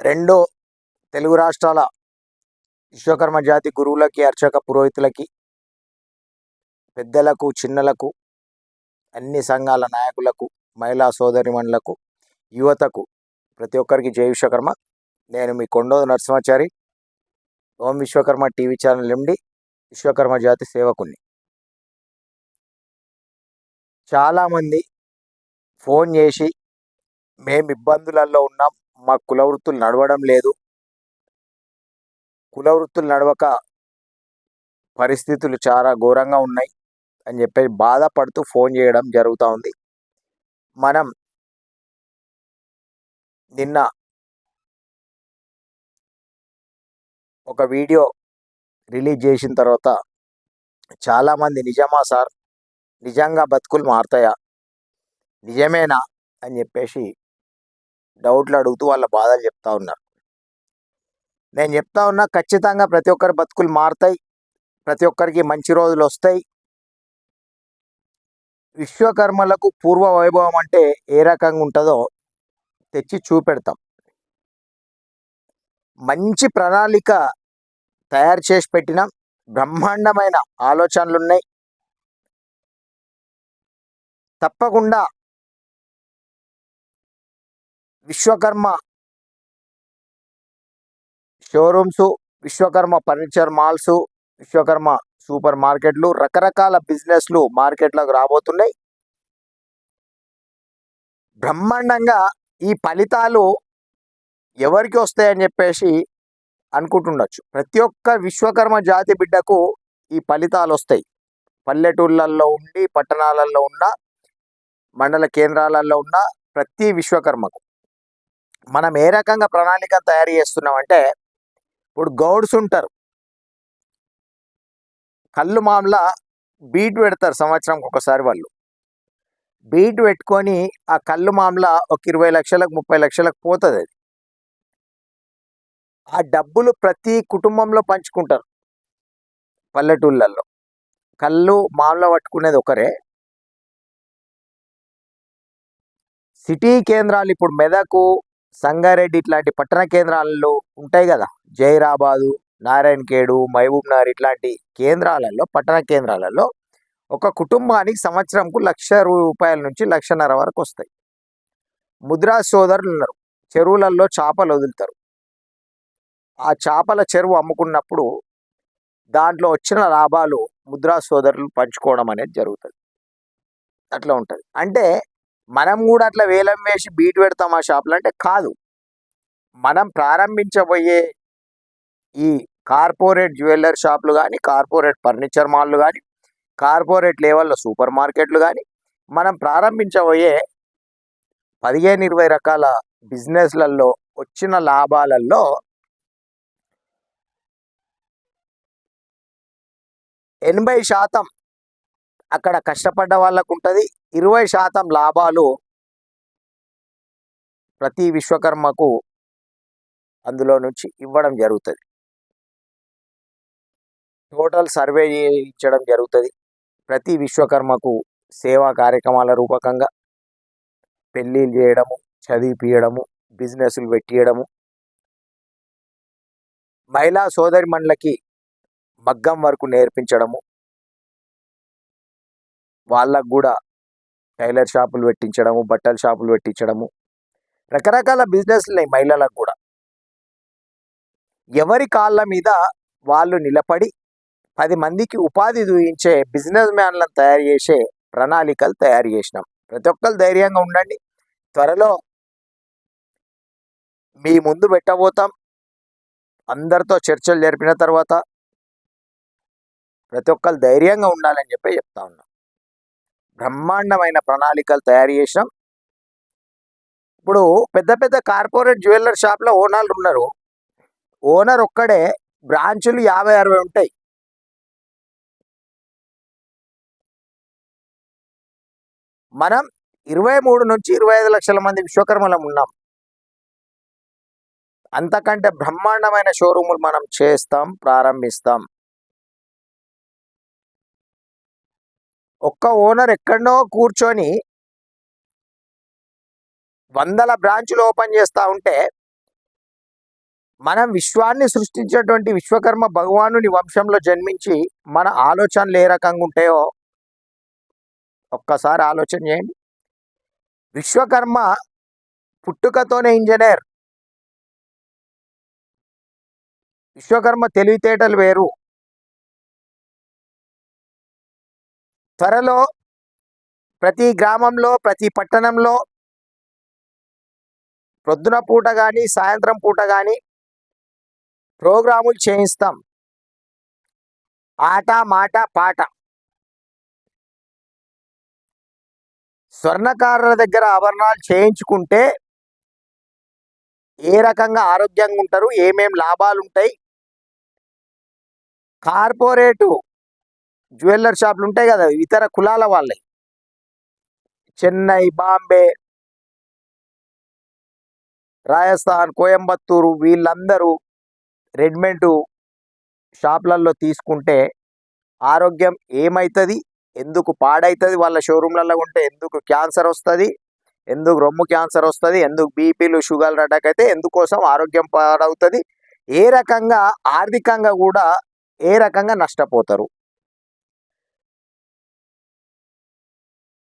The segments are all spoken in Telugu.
రెండు తెలుగు రాష్ట్రాల విశ్వకర్మ జాతి గురువులకి అర్చక పురోహితులకి పెద్దలకు చిన్నలకు అన్ని సంఘాల నాయకులకు మహిళా సోదరిమణులకు యువతకు ప్రతి ఒక్కరికి జై విశ్వకర్మ. నేను మీ Kondodu Narasimhachari Om Vishwakarma TV channel MD Vishwakarma జాతి సేవకుని చాలామంది ఫోన్ చేసి మేము ఇబ్బందులలో ఉన్నాం మా కుల వృత్తులు నడవడం లేదు. కుల వృత్తులు నడవక పరిస్థితులు చాలా ఘోరంగా ఉన్నాయి అని చెప్పి బాధపడుతూ ఫోన్ చేయడం జరుగుతూ ఉంది. మనం నిన్న ఒక వీడియో రిలీజ్ చేసిన తర్వాత చాలామంది నిజమా సార్? నిజంగా బతుకులు మారుతాయా? నిజమేనా? అని చెప్పేసి డౌట్లు అడుగుతూ వాళ్ళ బాధలు చెప్తా ఉన్నారు. నేను చెప్తా ఉన్నా ఖచ్చితంగా ప్రతి ఒక్కరి బతుకులు మారుతాయి. ప్రతి ఒక్కరికి మంచి రోజులు వస్తాయి. విశ్వకర్మలకు పూర్వ వైభవం అంటే ఏ రకంగా ఉంటుందో తెచ్చి చూపెడతాం. మంచి ప్రణాళిక తయారు చేసి పెట్టిన. బ్రహ్మాండమైన ఆలోచనలు ఉన్నాయి. తప్పకుండా Vishwakarma showrooms Vishwakarma furniture malls Vishwakarma super మార్కెట్లు రకరకాల బిజినెస్లు మార్కెట్లోకి రాబోతున్నాయి. బ్రహ్మాండంగా ఈ ఫలితాలు ఎవరికి వస్తాయని చెప్పేసి అనుకుంటుండొచ్చు. ప్రతి ఒక్క విశ్వకర్మ జాతి బిడ్డకు ఈ ఫలితాలు వస్తాయి. పల్లెటూళ్ళల్లో ఉండి పట్టణాలలో ఉన్న మండల కేంద్రాలలో ఉన్న ప్రతి విశ్వకర్మకు. మనం ఏ రకంగా ప్రణాళిక తయారు చేస్తున్నామంటే ఇప్పుడు గౌడ్స్ ఉంటారు. కళ్ళు మామల బీట్ పెడతారు సంవత్సరంకి ఒకసారి వాళ్ళు. బీట్ పెట్టుకొని ఆ కళ్ళు మామల ఒక ఇరవై లక్షలకు ముప్పై లక్షలకు పోతుంది అది. ఆ డబ్బులు ప్రతి కుటుంబంలో పంచుకుంటారు. పల్లెటూళ్ళల్లో. కళ్ళు మామల పట్టుకునేది ఒకరే. సిటీ కేంద్రాలు ఇప్పుడు మెదకు సంగారెడ్డి ఇట్లాంటి పట్టణ కేంద్రాలలో ఉంటాయి కదా. జైరాబాదు నారాయణఖేడు మహబూబ్నగర్ ఇట్లాంటి కేంద్రాలలో పట్టణ కేంద్రాలలో ఒక కుటుంబానికి సంవత్సరంకు లక్ష రూపాయల నుంచి లక్షన్నర వరకు వస్తాయి. ముద్రా సోదరులు ఉన్నారు చెరువులలో చేపలు వదులుతారు. ఆ చేపల చెరువు అమ్ముకున్నప్పుడు దాంట్లో వచ్చిన లాభాలు ముద్రా సోదరులు పంచుకోవడం అనేది జరుగుతుంది. అట్లా ఉంటుంది. అంటే మనం కూడా అట్లా వేలం వేసి బీట్ పెడతాం ఆ షాపులు అంటే కాదు. మనం ప్రారంభించబోయే ఈ కార్పొరేట్ జ్యువెలర్ షాపులు కానీ కార్పొరేట్ ఫర్నిచర్ మాల్లు కానీ కార్పొరేట్ లెవెల్లో సూపర్ మార్కెట్లు కానీ మనం ప్రారంభించబోయే పదిహేను ఇరవై రకాల బిజినెస్లలో వచ్చిన లాభాలలో ఎనభై శాతం అక్కడ కష్టపడ్డ వాళ్ళకు ఉంటుంది ఇరవై శాతం లాభాలు ప్రతి విశ్వకర్మకు అందులో నుంచి ఇవ్వడం జరుగుతుంది. టోటల్ సర్వే చేయించడం జరుగుతుంది. ప్రతి విశ్వకర్మకు సేవా కార్యక్రమాల రూపకంగా పెళ్ళిళ్ళు చేయడము చదివిపియడము బిజినెస్లు పెట్టియడము. మహిళా సోదరిమణులకి మగ్గం వరకు నేర్పించడము. వాళ్ళకు కూడా టైలర్ షాపులు పెట్టించడము బట్టల షాపులు పెట్టించడము. రకరకాల బిజినెస్లు ఉన్నాయి మహిళలకు కూడా. ఎవరి కాళ్ళ మీద వాళ్ళు నిలబడి పది మందికి ఉపాధి చూయించే బిజినెస్ మ్యాన్లను తయారు చేసే ప్రణాళికలు తయారు చేసినాం. ప్రతి ఒక్కరు ధైర్యంగా ఉండండి. త్వరలో మీ ముందు పెట్టబోతాం. అందరితో చర్చలు జరిపిన తర్వాత ప్రతి ఒక్కరు ధైర్యంగా ఉండాలని చెప్పి చెప్తా ఉన్నాం. బ్రహ్మాండమైన ప్రణాళికలు తయారు చేసినాం. ఇప్పుడు పెద్ద పెద్ద కార్పొరేట్ జ్యువెలర్ షాప్లో ఓనర్లు ఉన్నారు. ఓనర్ ఒక్కడే బ్రాంచులు యాభై అరవై ఉంటాయి. మనం ఇరవై మూడు నుంచి ఇరవై ఐదు లక్షల మంది విశ్వకర్మలం ఉన్నాం. అంతకంటే బ్రహ్మాండమైన షోరూములు మనం చేస్తాం ప్రారంభిస్తాం. ఒక్క ఓనర్ ఎక్కడో కూర్చొని వందల బ్రాంచులు ఓపెన్ చేస్తూ ఉంటే మనం విశ్వాన్ని సృష్టించినటువంటి విశ్వకర్మ భగవానుని వంశంలో జన్మించి మన ఆలోచనలు ఏ రకంగా ఉంటాయో ఒక్కసారి ఆలోచన చేయండి. విశ్వకర్మ పుట్టుకతోనే ఇంజనీర్. విశ్వకర్మ తెలివితేటలు వేరు. త్వరలో ప్రతి గ్రామంలో ప్రతి పట్టణంలో ప్రొద్దున పూట కానీ సాయంత్రం పూట కానీ ప్రోగ్రాములు చేయిస్తాం. ఆట మాట పాట. స్వర్ణకారుల దగ్గర ఆభరణాలు చేయించుకుంటే ఏ రకంగా ఆరోగ్యంగా ఉంటారు ఏమేం లాభాలు ఉంటాయి కార్పొరేటు జ్యువెల్లర్ షాపులు ఉంటాయి కదా ఇతర కులాల వాళ్ళవి. చెన్నై బాంబే రాజస్థాన్ కోయంబత్తూరు వీళ్ళందరూ రెడీమేడ్ షాపులలో తీసుకుంటే ఆరోగ్యం ఏమవుతుంది ఎందుకు పాడవుతుంది వాళ్ళ షోరూమ్లలో ఉంటే? ఎందుకు క్యాన్సర్ వస్తుంది? ఎందుకు రొమ్ము క్యాన్సర్ వస్తుంది? ఎందుకు బీపీలు షుగర్లు అటాక్ అయితే ఎందుకోసం ఆరోగ్యం పాడవుతుంది? ఏ రకంగా ఆర్థికంగా కూడా ఏ రకంగా నష్టపోతారు?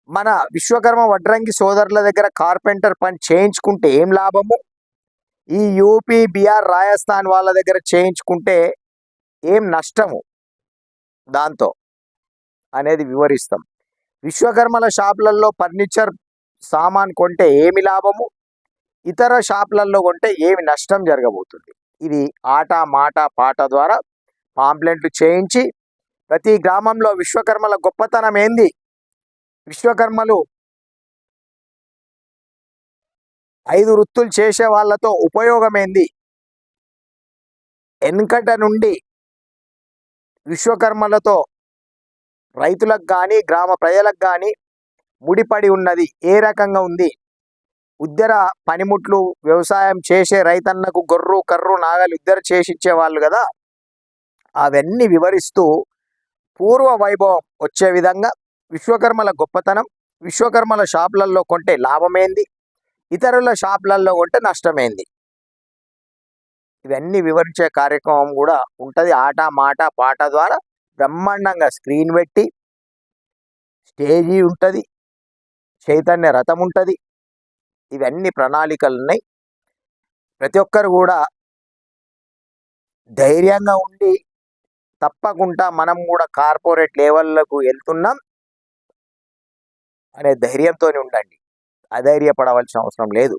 మన విశ్వకర్మ వడ్రంగి సోదరుల దగ్గర కార్పెంటర్ పని చేయించుకుంటే ఏం లాభము? ఈ యూపీ బీఆర్ రాజస్థాన్ వాళ్ళ దగ్గర చేయించుకుంటే ఏం నష్టము? దాంతో అనేది వివరిస్తాం. విశ్వకర్మల షాపులలో ఫర్నిచర్ సామాన్ కొంటే ఏమి లాభము? ఇతర షాపులలో కొంటే ఏమి నష్టం జరగబోతుంది? ఇది ఆట మాట పాట ద్వారా పాంప్లెంట్లు చేయించి ప్రతి గ్రామంలో విశ్వకర్మల గొప్పతనం ఏంది? విశ్వకర్మలు ఐదు వృత్తులు చేసే వాళ్ళతో ఉపయోగమైంది? వెనుకట నుండి విశ్వకర్మలతో రైతులకు కానీ గ్రామ ప్రజలకు కానీ ముడిపడి ఉన్నది. ఏ రకంగా ఉంది? ఉద్దర పనిముట్లు వ్యవసాయం చేసే రైతన్నకు గొర్రు కర్రు నాగలు ఇద్దరు చేసి ఇచ్చేవాళ్ళు కదా? అవన్నీ వివరిస్తూ పూర్వ వైభవం వచ్చే విధంగా విశ్వకర్మల గొప్పతనం విశ్వకర్మల షాపులలో కొంటే లాభమేంది? ఇతరుల షాపులలో కొంటే నష్టమేంది? ఇవన్నీ వివరించే కార్యక్రమం కూడా ఉంటుంది. ఆట మాట పాట ద్వారా బ్రహ్మాండంగా స్క్రీన్ పెట్టి స్టేజీ ఉంటుంది. చైతన్య రథం ఉంటుంది. ఇవన్నీ ప్రణాళికలు ఉన్నాయి. ప్రతి ఒక్కరు కూడా ధైర్యంగా ఉండి తప్పకుండా మనం కూడా కార్పొరేట్ లెవెల్లకు వెళ్తున్నాం. అనే ధైర్యంతోనే ఉండండి. అధైర్యపడవలసిన అవసరం లేదు.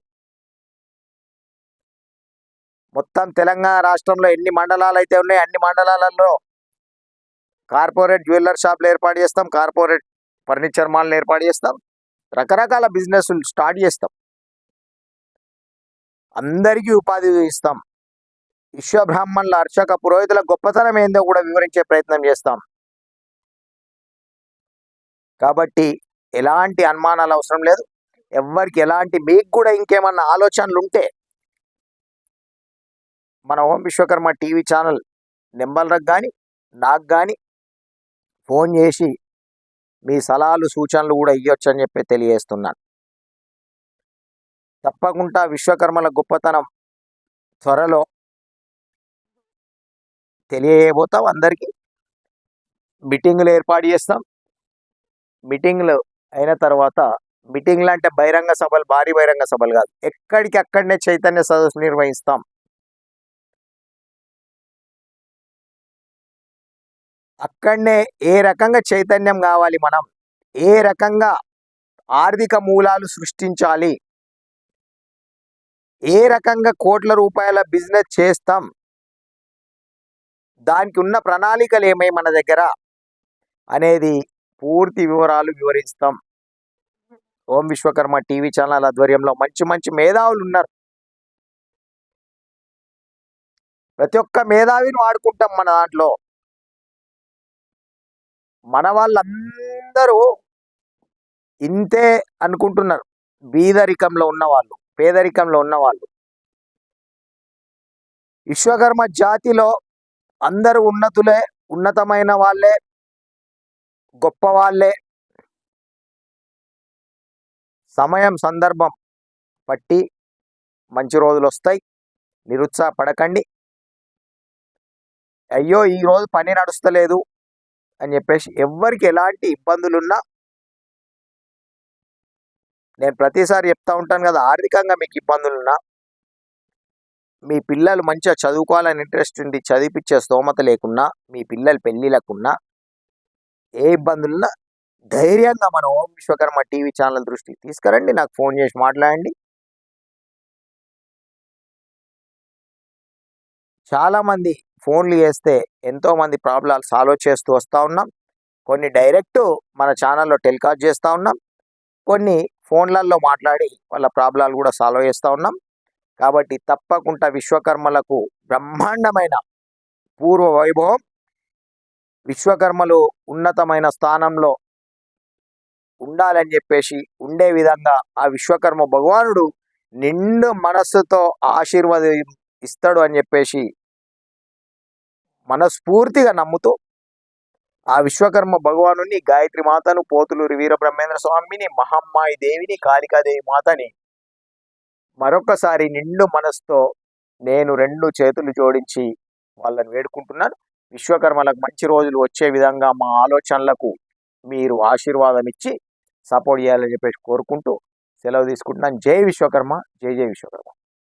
మొత్తం తెలంగాణ రాష్ట్రంలో ఎన్ని మండలాలు అయితే ఉన్నాయి అన్ని మండలాలలో కార్పొరేట్ జ్యువెలర్ షాప్లు ఏర్పాటు చేస్తాం. కార్పొరేట్ ఫర్నిచర్ మాల్ని ఏర్పాటు చేస్తాం. రకరకాల బిజినెస్లు స్టార్ట్ చేస్తాం. అందరికీ ఉపాధి ఇస్తాం. విశ్వబ్రాహ్మణుల అర్చక పురోహితుల గొప్పతనం ఏందో కూడా వివరించే ప్రయత్నం చేస్తాం. కాబట్టి ఎలాంటి అనుమానాలు అవసరం లేదు. ఎవరికి ఎలాంటి మీకు కూడా ఇంకేమన్నా ఆలోచనలు ఉంటే మన ఓం విశ్వకర్మ టీవీ ఛానల్ నెంబర్లకు కానీ నాకు కానీ ఫోన్ చేసి మీ సలహాలు సూచనలు కూడా ఇవ్వచ్చు అని చెప్పి తెలియజేస్తున్నాను. తప్పకుండా విశ్వకర్మల గొప్పతనం త్వరలో తెలియజేయబోతాం. అందరికీ మీటింగులు ఏర్పాటు చేస్తాం. మీటింగ్లు అయిన తర్వాత మీటింగ్లు అంటే బహిరంగ సభలు భారీ బహిరంగ సభలు కాదు. ఎక్కడికి అక్కడనే చైతన్య సదస్సు నిర్వహిస్తాం. అక్కడనే ఏ రకంగా చైతన్యం కావాలి మనం? ఏ రకంగా ఆర్థిక మూలాలు సృష్టించాలి? ఏ రకంగా కోట్ల రూపాయల బిజినెస్ చేస్తాం? దానికి ఉన్న ప్రణాళికలు ఏమై మన దగ్గర? అనేది పూర్తి వివరాలు వివరిస్తాం. ఓం విశ్వకర్మ టీవీ ఛానల్ ఆధ్వర్యంలో మంచి మంచి మేధావులు ఉన్నారు. ప్రతి ఒక్క మేధావిని వాడుకుంటాం మన దాంట్లో. మన వాళ్ళందరూ ఇంతే అనుకుంటున్నారు. బీదరికంలో ఉన్నవాళ్ళు పేదరికంలో ఉన్నవాళ్ళు విశ్వకర్మ జాతిలో అందరూ ఉన్నతులే ఉన్నతమైన వాళ్ళే గొప్ప వాళ్ళే సమయం సందర్భం పట్టి మంచి రోజులు వస్తాయి. నిరుత్సాహపడకండి. అయ్యో ఈరోజు పని నడుస్తలేదు అని చెప్పేసి ఎవ్వరికి ఎలాంటి ఇబ్బందులున్నా నేను ప్రతిసారి చెప్తా ఉంటాను కదా ఆర్థికంగా మీకు ఇబ్బందులున్నా మీ పిల్లలు మంచిగా చదువుకోవాలని ఇంట్రెస్ట్ ఉండి చదివిపించే స్తోమత లేకున్నా మీ పిల్లలు పెళ్ళిళ్ళకున్నా ఏ ఇబ్బందులున్నా ధైర్యంగా మన ఓం విశ్వకర్మ టీవీ ఛానల్ దృష్టికి తీసుకురండి. నాకు ఫోన్ చేసి మాట్లాడండి. చాలామంది ఫోన్లు చేస్తే ఎంతోమంది ప్రాబ్లాలు సాల్వ్ చేస్తూ వస్తూ ఉన్నాం. కొన్ని డైరెక్ట్ మన ఛానల్లో టెలికాస్ట్ చేస్తూ ఉన్నాం. కొన్ని ఫోన్లలో మాట్లాడి వాళ్ళ ప్రాబ్లాలు కూడా సాల్వ్ చేస్తూ ఉన్నాం. కాబట్టి తప్పకుండా విశ్వకర్మలకు బ్రహ్మాండమైన పూర్వ వైభవం. విశ్వకర్మలు ఉన్నతమైన స్థానంలో ఉండాలని చెప్పేసి ఉండే విధంగా ఆ విశ్వకర్మ భగవానుడు నిండు మనస్సుతో ఆశీర్వాదం ఇస్తాడు అని చెప్పేసి మనస్ఫూర్తిగా నమ్ముతూ ఆ విశ్వకర్మ భగవాను గాయత్రి మాతను పోతులూరి వీర బ్రహ్మేంద్ర స్వామిని మహమ్మాయి దేవిని కాళికాదేవి మాతని మరొకసారి నిండు మనసుతో నేను రెండు చేతులు జోడించి వాళ్ళని వేడుకుంటున్నాను. విశ్వకర్మలకు మంచి రోజులు వచ్చే విధంగా మా ఆలోచనలకు మీరు ఆశీర్వాదం ఇచ్చి సపోర్ట్ చేయాలని చెప్పేసి కోరుకుంటూ సెలవు తీసుకుంటున్నాను. జై విశ్వకర్మ. జై జై విశ్వకర్మ.